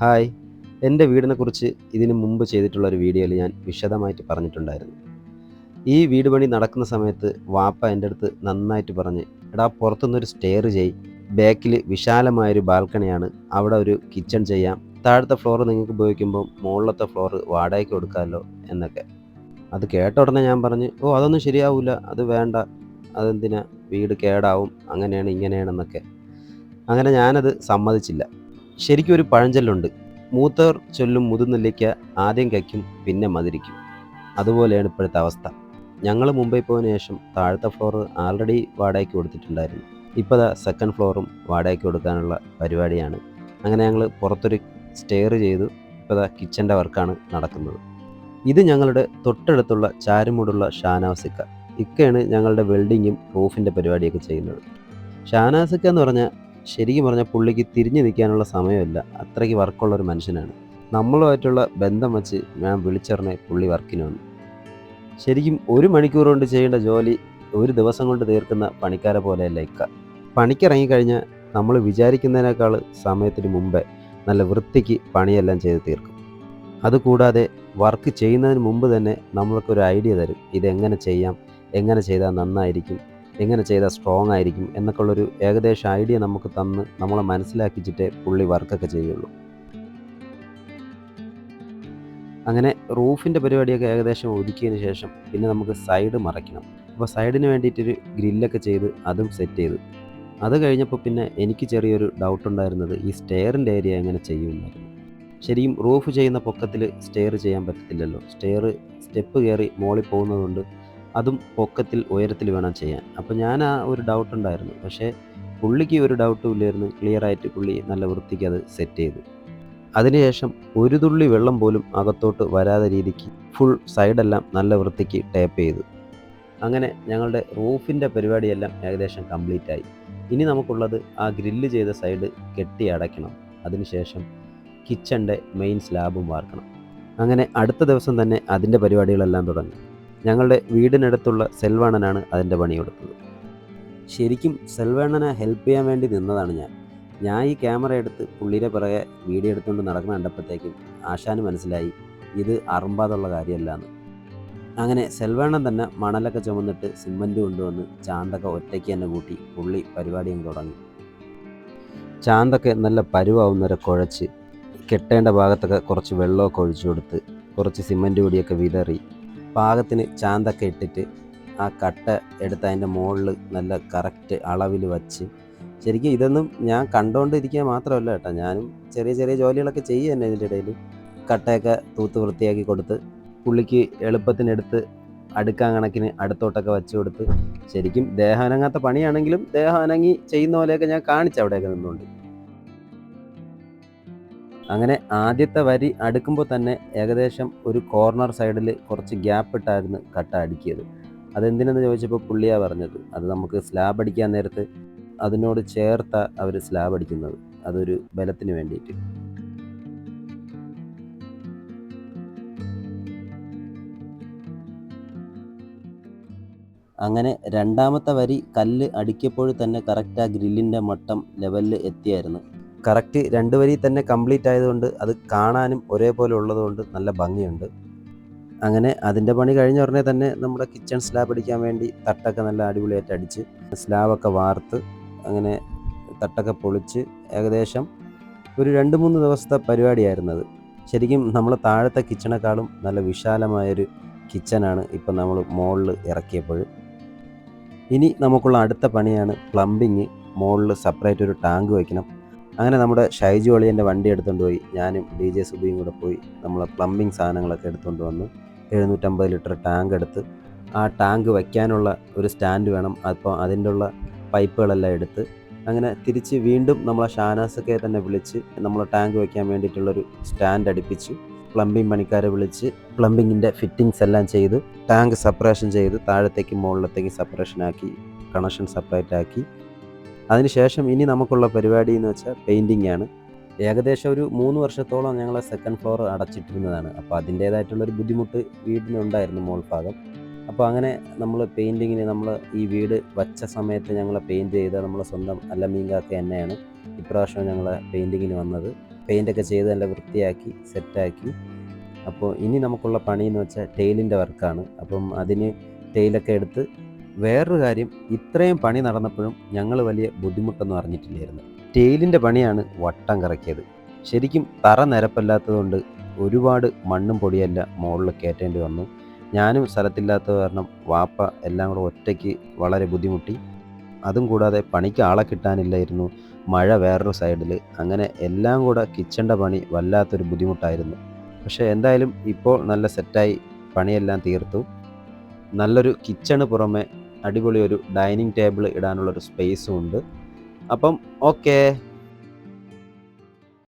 Hi. എന്റെ വീടിനെക്കുറിച്ച് ഇതിനു മുമ്പ് ചെയ്തിട്ടുള്ള ഒരു വീഡിയോയിൽ ഞാൻ വിശദമായിട്ട് പറഞ്ഞിട്ടുണ്ടായിരുന്നു. ഈ വീട് പണി നടക്കുന്ന സമയത്ത് വാപ്പ എന്റെ അടുത്ത് നന്നായിട്ട് പറഞ്ഞ് എടാ പുറത്തുനിന്നൊരു സ്റ്റെയർ ചെയ്. ബാക്കിൽ വിശാലമായൊരു ബാൽക്കണിയാണ്. അവിടെ ഒരു കിച്ചൺ ചെയ്യാം. താഴത്തെ ഫ്ലോർ നിങ്ങൾക്ക് ഉപയോഗിക്കുമ്പോൾ മുകളിലത്തെ ഫ്ലോർ വാടകയ്ക്ക് കൊടുക്കാമല്ലോ എന്നൊക്കെ. അത് കേട്ട ഉടനെ ഞാൻ പറഞ്ഞ് ഓ അതൊന്നും ശരിയാവില്ല അത് വേണ്ട. അതെന്തിനാ? വീട് കേടാവും. അങ്ങനെയാണ് ഇങ്ങനെയാണെന്നൊക്കെ. അങ്ങനെ ഞാനത് സമ്മതിച്ചില്ല. ശരിക്കും ഒരു പഴഞ്ചൊല്ലുണ്ട്. മൂത്തർ ചൊല്ലും മുതുനെല്ലിക്ക ആദ്യം കയ്ക്കും പിന്നെ മതിരിക്കും. അതുപോലെയാണ് ഇപ്പോഴത്തെ അവസ്ഥ. ഞങ്ങൾ മുംബൈ പോയതിനു ശേഷം താഴത്തെ ഫ്ലോർ ആൾറെഡി വാടകയ്ക്ക് കൊടുത്തിട്ടുണ്ടായിരുന്നു. ഇപ്പോൾ ദാ സെക്കൻഡ് ഫ്ലോറും വാടകയ്ക്ക് കൊടുക്കാനുള്ള പരിപാടിയാണ്. അങ്ങനെ ഞങ്ങൾ പുറത്തൊരു സ്റ്റെയർ ചെയ്തു ഇപ്പോൾ ദാ കിച്ചന്റെ വർക്കാണ് നടക്കുന്നത്. ഇത് ഞങ്ങളുടെ തൊട്ടടുത്തുള്ള ചാരുമൂടുള്ള ഷാനാസിക്ക. ഇക്കയാണ് ഞങ്ങളുടെ വെൽഡിങ്ങും റൂഫിന്റെ പരിപാടിയൊക്കെ ചെയ്യുന്നത്. ഷാനാസിക്ക എന്ന് പറഞ്ഞാൽ ശരിക്കും പറഞ്ഞാൽ പുള്ളിക്ക് തിരിഞ്ഞു നിൽക്കാനുള്ള സമയമില്ല. അത്രയ്ക്ക് വർക്കുള്ള ഒരു മനുഷ്യനാണ്. നമ്മളുമായിട്ടുള്ള ബന്ധം വെച്ച് ഞാൻ വിളിച്ചറിഞ്ഞ പുള്ളി വർക്കിന് വന്നു. ശരിക്കും ഒരു മണിക്കൂർ കൊണ്ട് ചെയ്യേണ്ട ജോലി ഒരു ദിവസം കൊണ്ട് തീർക്കുന്ന പണിക്കാരെ പോലെയല്ല ഇക്ക. പണിക്കിറങ്ങിക്കഴിഞ്ഞാൽ നമ്മൾ വിചാരിക്കുന്നതിനേക്കാൾ സമയത്തിന് മുമ്പേ നല്ല വൃത്തിക്ക് പണിയെല്ലാം ചെയ്ത് തീർക്കും. അതുകൂടാതെ വർക്ക് ചെയ്യുന്നതിന് മുമ്പ് തന്നെ നമ്മൾക്കൊരു ഐഡിയ തരും. ഇതെങ്ങനെ ചെയ്യാം? എങ്ങനെ ചെയ്താൽ നന്നായിരിക്കും? എങ്ങനെ ചെയ്താൽ സ്ട്രോങ് ആയിരിക്കും എന്നൊക്കെ ഉള്ളൊരു ഏകദേശ ഐഡിയ നമുക്ക് തന്ന് നമ്മളെ മനസ്സിലാക്കിച്ചിട്ടേ പുള്ളി വർക്കൊക്കെ ചെയ്യുള്ളൂ. അങ്ങനെ റൂഫിന്റെ പരിപാടിയൊക്കെ ഏകദേശം ഒതുക്കിയതിന് ശേഷം പിന്നെ നമുക്ക് സൈഡ് മറയ്ക്കണം. അപ്പോൾ സൈഡിന് വേണ്ടിയിട്ടൊരു ഗ്രില്ലൊക്കെ ചെയ്ത് അതും സെറ്റ് ചെയ്ത്. അത് കഴിഞ്ഞപ്പോൾ പിന്നെ എനിക്ക് ചെറിയൊരു ഡൗട്ട് ഉണ്ടായിരുന്നത് ഈ സ്റ്റെയറിന്റെ ഏരിയ എങ്ങനെ ചെയ്യുമെന്നായിരുന്നു. ശരിക്കും റൂഫ് ചെയ്യുന്ന പൊക്കത്തിൽ സ്റ്റെയർ ചെയ്യാൻ പറ്റത്തില്ലല്ലോ. സ്റ്റെയർ സ്റ്റെപ്പ് കയറി മോളിൽ പോകുന്നതുകൊണ്ട് അതും പൊക്കത്തിൽ ഉയരത്തിൽ വേണം ചെയ്യാൻ. അപ്പോൾ ഞാൻ ആ ഒരു ഡൗട്ട് ഉണ്ടായിരുന്നു. പക്ഷേ പുള്ളിക്ക് ഒരു ഡൗട്ടും ഇല്ലായിരുന്നു. ക്ലിയർ ആയിട്ട് പുള്ളി നല്ല വൃത്തിക്ക് അത് സെറ്റ് ചെയ്തു. അതിനുശേഷം ഒരു തുള്ളി വെള്ളം പോലും അകത്തോട്ട് വരാതെ രീതിക്ക് ഫുൾ സൈഡെല്ലാം നല്ല വൃത്തിക്ക് ടേപ്പ് ചെയ്തു. അങ്ങനെ ഞങ്ങളുടെ റൂഫിന്റെ പരിപാടിയെല്ലാം ഏകദേശം കംപ്ലീറ്റ് ആയി. ഇനി നമുക്കുള്ളത് ആ ഗ്രില്ല് ചെയ്ത സൈഡ് കെട്ടി അടയ്ക്കണം. അതിനുശേഷം കിച്ചന്റെ മെയിൻ സ്ലാബും വാർക്കണം. അങ്ങനെ അടുത്ത ദിവസം തന്നെ അതിന്റെ പരിപാടികളെല്ലാം തുടങ്ങി. ഞങ്ങളുടെ വീടിനടുത്തുള്ള സെൽവണ്ണനാണ് അതിന്റെ പണിയെടുത്തത്. ശരിക്കും സെൽവണ്ണനെ ഹെൽപ്പ് ചെയ്യാൻ വേണ്ടി നിന്നതാണ് ഞാൻ. ഞാൻ ഈ ക്യാമറ എടുത്ത് പുള്ളിയുടെ പിറകെ വീഡിയോ എടുത്തുകൊണ്ട് നടക്കുന്ന കണ്ടപ്പോഴത്തേക്കും ആശാന് മനസ്സിലായി ഇത് അറുമ്പാതുള്ള കാര്യമല്ല എന്ന് അങ്ങനെ സെൽവണ്ണൻ തന്നെ മണലൊക്കെ ചുമന്നിട്ട് സിമന്റ് കൊണ്ടുവന്ന് ചാന്തൊക്കെ ഒറ്റയ്ക്ക് തന്നെ കൂട്ടി പുള്ളി പരിപാടിയും തുടങ്ങി. ചാന്തൊക്കെ നല്ല പരുവാവുന്നവരെ കുഴച്ച് കെട്ടേണ്ട ഭാഗത്തൊക്കെ കുറച്ച് വെള്ളമൊക്കെ ഒഴിച്ചു കൊടുത്ത് കുറച്ച് സിമന്റ് പൊടിയൊക്കെ വിതറി പാകത്തിന് ചാന്തൊക്കെ ഇട്ടിട്ട് ആ കട്ട എടുത്ത് അതിന്റെ മുകളിൽ നല്ല കറക്റ്റ് അളവിൽ വച്ച്. ശരിക്കും ഇതൊന്നും ഞാൻ കണ്ടുകൊണ്ടിരിക്കുക മാത്രമല്ല കേട്ടോ. ഞാനും ചെറിയ ചെറിയ ജോലികളൊക്കെ ചെയ്യുക തന്നെ ഇതിന്റെ ഇടയിൽ കട്ടയൊക്കെ തൂത്ത് വൃത്തിയാക്കി കൊടുത്ത് പുള്ളിക്ക് എളുപ്പത്തിനെടുത്ത് അടുക്കാൻ കണക്കിന് അടുത്തോട്ടൊക്കെ വെച്ച് കൊടുത്ത്. ശരിക്കും ദേഹം അനങ്ങാത്ത പണിയാണെങ്കിലും ദേഹം അനങ്ങി ചെയ്യുന്ന പോലെയൊക്കെ ഞാൻ കാണിച്ചു അവിടെയൊക്കെ നിന്നുകൊണ്ട് അങ്ങനെ ആദ്യത്തെ വരി അടുക്കുമ്പോൾ തന്നെ ഏകദേശം ഒരു കോർണർ സൈഡിൽ കുറച്ച് ഗ്യാപ്പ് ഇട്ടായിരുന്നു കട്ട അടുക്കിയത്. അതെന്തിനെന്ന് ചോദിച്ചപ്പോൾ പുള്ളിയാണ് പറഞ്ഞത്. അത് നമുക്ക് സ്ലാബ് അടിക്കാൻ നേരത്ത് അതിനോട് ചേർത്ത അവർ സ്ലാബ് അടിക്കുന്നത്. അതൊരു ബലത്തിന് വേണ്ടിയിട്ട്. അങ്ങനെ രണ്ടാമത്തെ വരി കല്ല് അടിക്കപ്പോൾ തന്നെ കറക്റ്റ് ആ ഗ്രില്ലിന്റെ മട്ടം ലെവലിൽ എത്തിയായിരുന്നു. കറക്റ്റ് രണ്ട് വരി തന്നെ കംപ്ലീറ്റ് ആയതുകൊണ്ട് അത് കാണാനും ഒരേപോലെ ഉള്ളതുകൊണ്ട് നല്ല ഭംഗിയുണ്ട്. അങ്ങനെ അതിന്റെ പണി കഴിഞ്ഞ ഉടനെ തന്നെ നമ്മുടെ കിച്ചൺ സ്ലാബ് അടിക്കാൻ വേണ്ടി തട്ടൊക്കെ നല്ല അടിപൊളിയായിട്ട് അടിച്ച് സ്ലാബൊക്കെ വാർത്ത് അങ്ങനെ തട്ടൊക്കെ പൊളിച്ച് ഏകദേശം ഒരു രണ്ട് മൂന്ന് ദിവസത്തെ പരിപാടിയായിരുന്നത് ശരിക്കും നമ്മൾ താഴത്തെ കിച്ചണേക്കാളും നല്ല വിശാലമായൊരു കിച്ചനാണ് ഇപ്പം നമ്മൾ മുകളിൽ ഇറക്കിയപ്പോൾ. ഇനി നമുക്കുള്ള അടുത്ത പണിയാണ് പ്ലംബിങ് മുകളിൽ സെപ്പറേറ്റ് ഒരു ടാങ്ക് വയ്ക്കണം അങ്ങനെ നമ്മുടെ ഷൈജു അളിയന്റെ വണ്ടി എടുത്തുകൊണ്ട് പോയി. ഞാനും ഡി ജെ സുബിയും കൂടെ പോയി നമ്മൾ പ്ലംബിങ് സാധനങ്ങളൊക്കെ എടുത്തുകൊണ്ട് വന്ന് എഴുന്നൂറ്റമ്പത് ലിറ്റർ ടാങ്ക് എടുത്ത് ആ ടാങ്ക് വയ്ക്കാനുള്ള ഒരു സ്റ്റാൻഡ് വേണം. അപ്പോൾ അതിന്റെ ഉള്ള പൈപ്പുകളെല്ലാം എടുത്ത് അങ്ങനെ തിരിച്ച് വീണ്ടും നമ്മളെ ഷാനാസൊക്കെ തന്നെ വിളിച്ച് നമ്മൾ ടാങ്ക് വയ്ക്കാൻ വേണ്ടിയിട്ടുള്ളൊരു സ്റ്റാൻഡ് അടുപ്പിച്ച് പ്ലംബിംഗ് പണിക്കാരെ വിളിച്ച് പ്ലംബിങ്ങിന്റെ ഫിറ്റിങ്സ് എല്ലാം ചെയ്ത് ടാങ്ക് സപ്പറേഷൻ ചെയ്ത് താഴത്തേക്ക് മുകളിലത്തേക്ക് സെപ്പറേഷൻ ആക്കി കണക്ഷൻ സെപ്പറേറ്റ് ആക്കി അതിനുശേഷം ഇനി നമുക്കുള്ള പരിപാടി എന്ന് വെച്ചാൽ പെയിന്റിംഗ് ആണ്. ഏകദേശം ഒരു മൂന്ന് വർഷത്തോളം ഞങ്ങൾ സെക്കൻഡ് ഫ്ലോർ അടച്ചിട്ടിരുന്നതാണ്. അപ്പോൾ അതിന്റേതായിട്ടുള്ളൊരു ബുദ്ധിമുട്ട് വീടിനുണ്ടായിരുന്നു മോൾ ഭാഗം. അപ്പോൾ അങ്ങനെ നമ്മൾ പെയിന്റിങ്ങിന് നമ്മൾ ഈ വീട് വച്ച സമയത്ത് ഞങ്ങൾ പെയിന്റ് ചെയ്ത നമ്മൾ സ്വന്തം അല്ലമീങ്കാക്ക തന്നെയാണ് ഇപ്രാവശ്യം ഞങ്ങൾ പെയിന്റിങ്ങിന് വന്നത്. പെയിന്റൊക്കെ ചെയ്ത് നല്ല വൃത്തിയാക്കി സെറ്റാക്കി അപ്പോൾ ഇനി നമുക്കുള്ള പണി എന്ന് വെച്ചാൽ ടെയിലിന്റെ വർക്കാണ് അപ്പം അതിന് ടെയിലൊക്കെ എടുത്ത് വേറൊരു കാര്യം ഇത്രയും പണി നടന്നപ്പോഴും ഞങ്ങൾ വലിയ ബുദ്ധിമുട്ടൊന്നും അറിഞ്ഞിട്ടില്ലായിരുന്നു. ടെയിലിന്റെ പണിയാണ് വട്ടം കറക്കിയത്. ശരിക്കും തറ നിരപ്പല്ലാത്തതുകൊണ്ട് ഒരുപാട് മണ്ണും പൊടിയല്ല മുകളിൽ കയറ്റേണ്ടി വന്നു. ഞാനും സ്ഥലത്തില്ലാത്തത് കാരണം വാപ്പ എല്ലാം കൂടെ ഒറ്റയ്ക്ക് വളരെ ബുദ്ധിമുട്ടി. അതും കൂടാതെ പണിക്ക് ആളെ കിട്ടാനില്ലായിരുന്നു. മഴ വേറൊരു സൈഡിൽ അങ്ങനെ എല്ലാം കൂടെ കിച്ചന്റെ പണി വല്ലാത്തൊരു ബുദ്ധിമുട്ടായിരുന്നു. പക്ഷേ എന്തായാലും ഇപ്പോൾ നല്ല സെറ്റായി പണിയെല്ലാം തീർത്തു. നല്ലൊരു കിച്ചണ് പുറമെ അടിപൊളി ഒരു ഡൈനിങ് ടേബിൾ ഇടാനുള്ള ഒരു സ്പേസും ഉണ്ട്. അപ്പം ഓക്കേ.